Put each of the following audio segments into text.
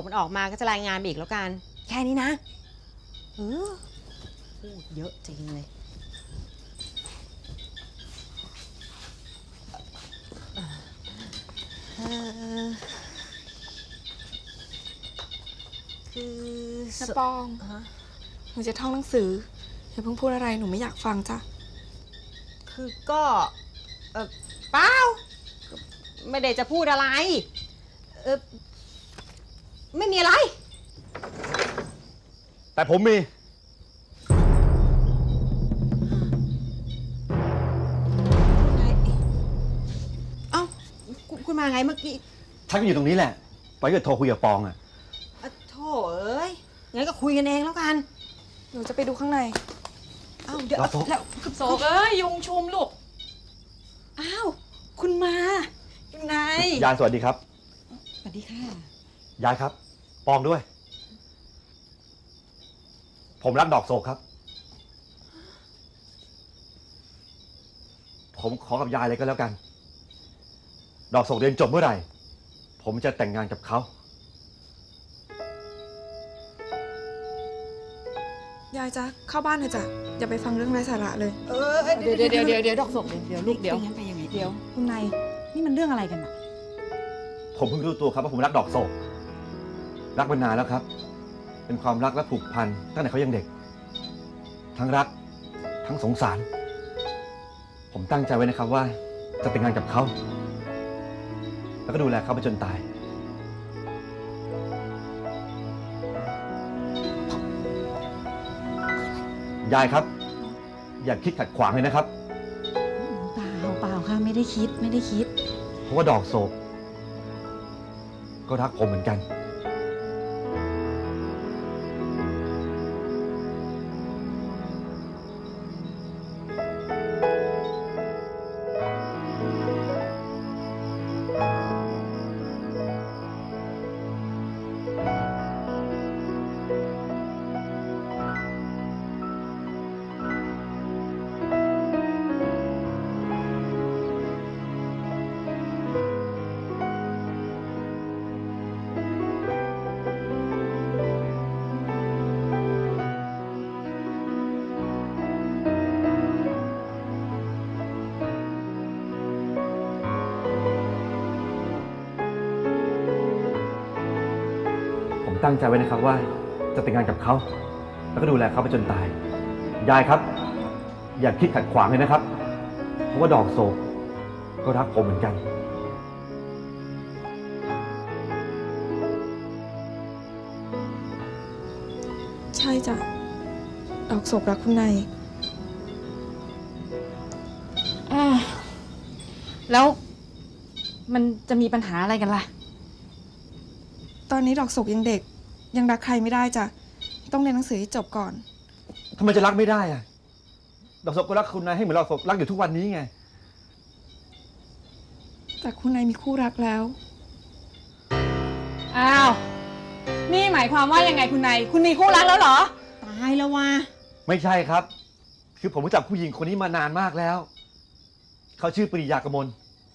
กมันออกมาก็จะรายงานไปอีกแล้วกัน แค่นี้นะเออพูดเยอะจริงเลยเออคือนะปองฮะหนูจะท่องหนังสืออย่าเพิ่งพูดอะไรหนูไม่อยากฟังจ้ะ คือก็เออเปล่า ไม่ได้จะพูดอะไร เออ ไม่มีอะไร แต่ผมมี เอ้าคุณคุณมาไงเมื่อกี้ฉันก็อยู่ตรงนี้แหละตอนที่โทรคุยกับปองอะอะโถเอ้ย งั้นก็คุยกันเองแล้วกัน หนูจะไปดูข้างใน เอ้าเดี๋ยวเราโทรแล้วโศกเอ้ยยุงชุมลูก อ้าว คุณมาคุณนายยายสวัสดีครับ สวัสดีค่ะ ยายครับ ปองด้วย ผมรักดอกโศกครับ ผมขอกับยายเลยก็แล้วกัน ดอกโศกเรียนจบเมื่อไหร่ ผมจะแต่งงานกับเขา ยายจ๊ะเข้าบ้านเถอะจ้ะอย่าไปฟังเรื่องไร้สาระเลย เออเดี๋ยวเดี๋ยวเดี๋ยวเดี๋ยวเดี๋ยวดอกศกเดี๋ยวเดี๋ยวลูกเดี๋ยว ไปงั้นไปยังไงเดี๋ยว คุณนายนี่มันเรื่องอะไรกันอะผมเพิ่งรู้ตัวครับว่าผมรักดอกโศก รักมานานแล้วครับ เป็นความรักและผูกพันตั้งแต่เขายังเด็ก ทั้งรัก ทั้งสงสาร ผมตั้งใจไว้นะครับว่าจะแต่งงานกับเขา แล้วก็ดูแลเขาไปจนตาย ยายครับ อย่าคิดขัดขวางเลยนะครับ เปล่าเปล่าค่ะไม่ได้คิดไม่ได้คิด เพราะว่าดอกโศกก็รักผมเหมือนกัน ตั้งใจไว้นะครับว่าจะแต่งงานกับเขา แล้วก็ดูแลเขาไปจนตาย ยายครับ อย่าคิดขัดขวางเลยนะครับ เพราะว่าดอกโศกก็รักผมเหมือนกัน ใช่จ้ะ ดอกโศกรักคุณนายอ่าแล้วมันจะมีปัญหาอะไรกันล่ะ ตอนนี้ดอกโศกยังเด็ก ยังรักใครไม่ได้จ้ะต้องเรียนหนังสือให้จบก่อน ทำไมจะรักไม่ได้อะดอกโศกก็รักคุณนายให้เหมือนดอกโศกรักอยู่ทุกวันนี้ไง แต่คุณนายมีคู่รักแล้ว อ้าว นี่หมายความว่ายังไงคุณนายคุณมีคู่รักแล้วเหรอ ตายแล้วว่ะไม่ใช่ครับ คือผมรู้จักผู้หญิงคนนี้มานานมากแล้ว เขาชื่อปริยากมล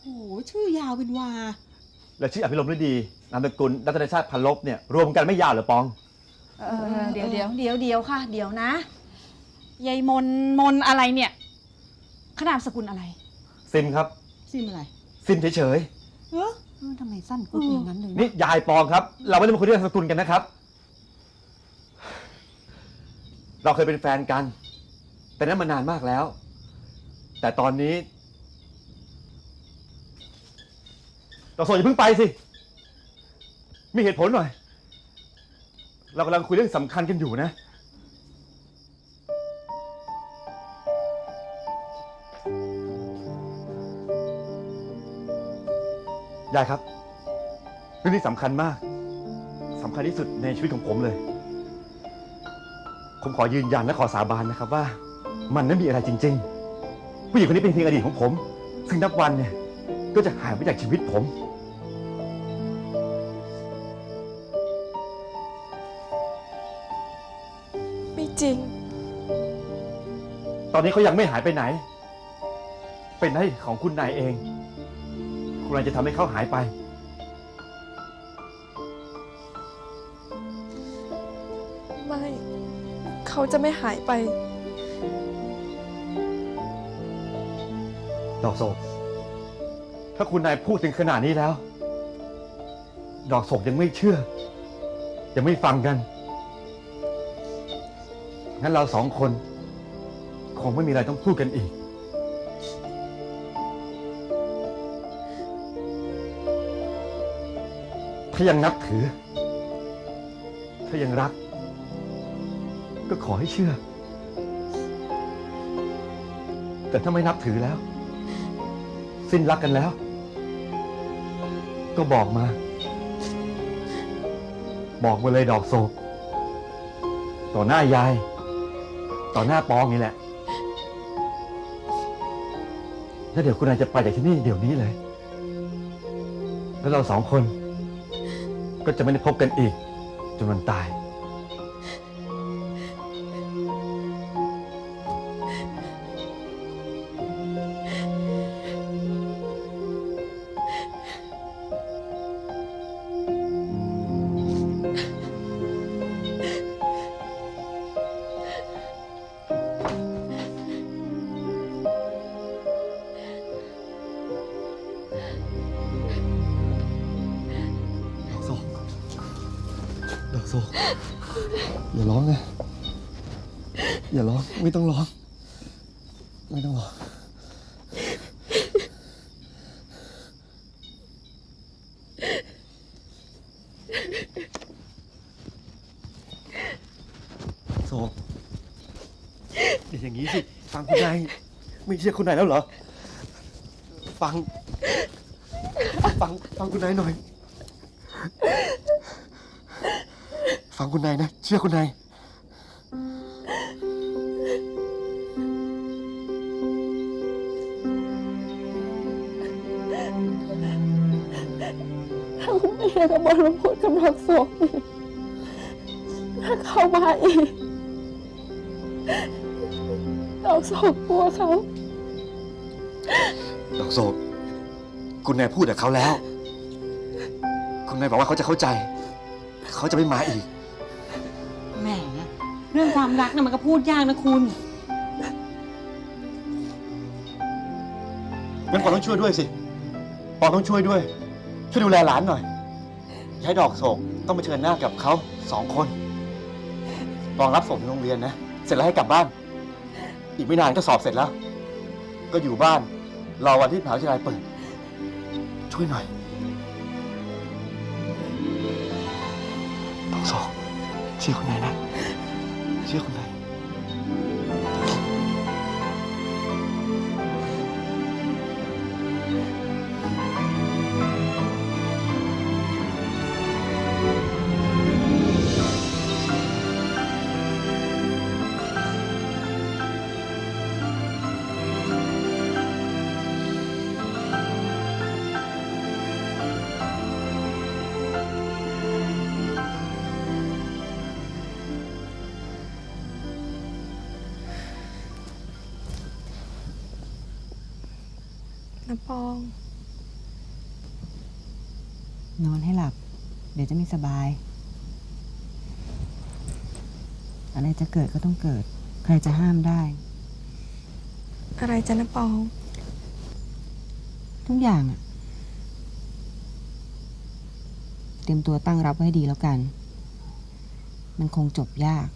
โหชื่อยาวเป็นว่า และชื่ออภิรมฤดี นามสกุลรัตนชาติพันลบเนี่ยรวมกันไม่ยาวเหรือปอง เออเดี๋ยวเดี๋ยวเดี๋ยวเดี๋ยวค่ะ เดี๋ยวนะยายมนมนอะไรเนี่ยขนามสกุลอะไรซิมครับ ซิมอะไรซิมเฉยเออเออทำไมสั้นกุดอย่างนั้นเลยๆนะนี่ยายปองครับ เราไม่ได้มาคุยเรื่องนามสกุลกันนะครับ เราเคยเป็นแฟนกัน แต่นั้นมานานมากแล้ว แต่ตอนนี้เราโสดอย่าเพิ่งไปสิ มีเหตุผลหน่อย เรากำลังคุยเรื่องสำคัญกันอยู่นะ ยายครับ เรื่องนี้สำคัญมากสำคัญที่สุดในชีวิตของผมเลย ผมขอยืนยันและขอสาบานนะครับว่า มันไม่มีอะไรจริง ๆ ผู้หญิงคนนี้เป็นเพียงอดีตของผม ซึ่งนับวันเนี่ยก็จะหายไปจากชีวิตผม จริง ตอนนี้เขายังไม่หายไปไหน เป็นให้ของคุณนายเอง คุณนายจะทำให้เขาหายไป ไม่ เขาจะไม่หายไป ดอกโศก ถ้าคุณนายพูดถึงขนาดนี้แล้ว ดอกโศกยังไม่เชื่อ ยังไม่ฟังกัน งั้นเราสองคน คงไม่มีอะไรต้องพูดกันอีก ถ้ายังนับถือ ถ้ายังรัก ก็ขอให้เชื่อ แต่ถ้าไม่นับถือแล้ว สิ้นรักกันแล้ว ก็บอกมา บอกมาเลยดอกโศกต่อหน้ายาย ต่อหน้าปองนี่แหละ แล้วเดี๋ยวคุณนายจะไปจากที่นี่เดี๋ยวนี้เลย แล้วเราสองคน ก็จะไม่ได้พบกันอีกจนวันตาย ดอกโศกดอกโศกอย่าร้องนะ อย่าร้อง ไม่ต้องร้อง ไม่ต้องร้องโศกอย่าอย่างนี้สิ ฟังคุณนาย ไม่เชื่อคุณนายแล้วเหรอ ฟัง ฟังฟังคุณนายหน่อย ฟังคุณนายนะ เชื่อคุณนายถ้าคุณแม่กับบอลพูดกับดอกโศกอีกถ้าเขามาอีกดอกโศกกลัวเขาดอกโศก คุณนายพูดกับเขาแล้ว คุณนายบอกว่าเขาจะเข้าใจ เขาจะไม่มาอีก แหมเรื่องความรักนะมันก็พูดยากนะคุณ งั้นปอต้องช่วยด้วยสิปอต้องช่วยด้วย ช่วยดูแลหลานหน่อยอย่าให้ดอกโศกต้องมาเผชิญหน้ากับเขาสองคนปองรับส่งถึงโรงเรียนนะ เสร็จแล้วให้กลับบ้าน อีกไม่นานก็สอบเสร็จแล้ว ก็อยู่บ้านรอวันที่มหาวิทยาลัยเปิด ช่วยหน่อยต้องสอกเชื่อคุณนายนะ เชื่อคุณนาย นะปอง นอนให้หลับ เดี๋ยวจะไม่สบาย อะไรจะเกิดก็ต้องเกิด ใครจะห้ามได้ อะไรจะนะปอง ทุกอย่างอะเตรียมตัวตั้งรับไว้ให้ดีแล้วกัน มันคงจบยาก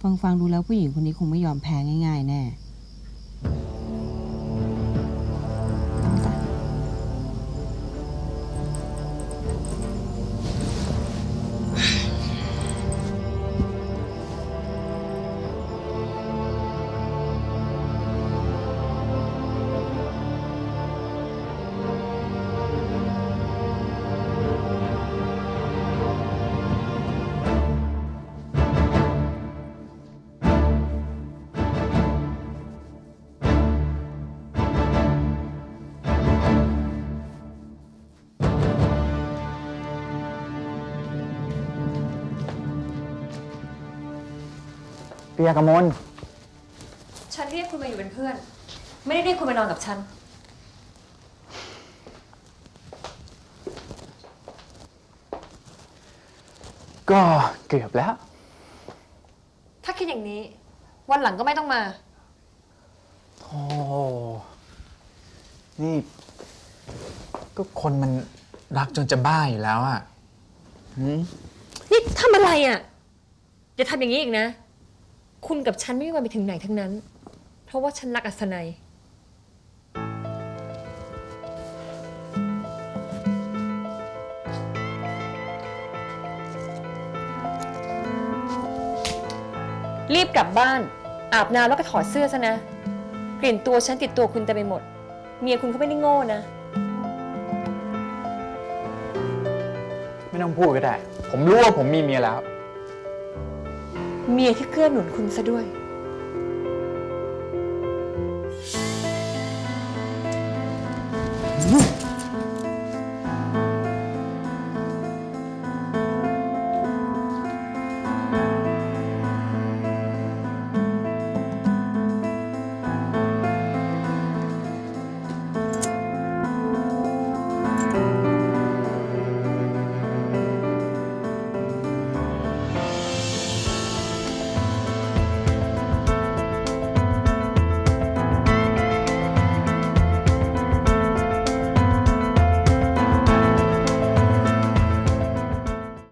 ฟังฟังๆดูแล้วผู้หญิงคนนี้คงไม่ยอมแพ้ง่าย ๆ แน่ เปียกมลฉันเรียกคุณมาอยู่เป็นเพื่อน ไม่ได้เรียกคุณมานอนกับฉัน ก็เกือบแล้ว ถ้าคิดอย่างนี้ วันหลังก็ไม่ต้องมา โอ้นี่ ก็คนมันรักจนจะบ้าอยู่แล้วอะหืม นี่ทำอะไรอะ่ะ อย่าทำอย่างนี้อีกนะ คุณกับฉันไม่มีวันไปถึงไหนทั้งนั้น เพราะว่าฉันรักอัศนัย รีบกลับบ้าน อาบน้ำแล้วก็ถอดเสื้อซะนะ กลิ่นตัวฉันติดตัวคุณเต็มไปหมด เมียคุณเขาไม่ได้โง่นะ ไม่ต้องพูดก็ได้ ผมรู้ว่าผมมีเมียแล้ว เมียที่เกื้อหนุนคุณซะด้วย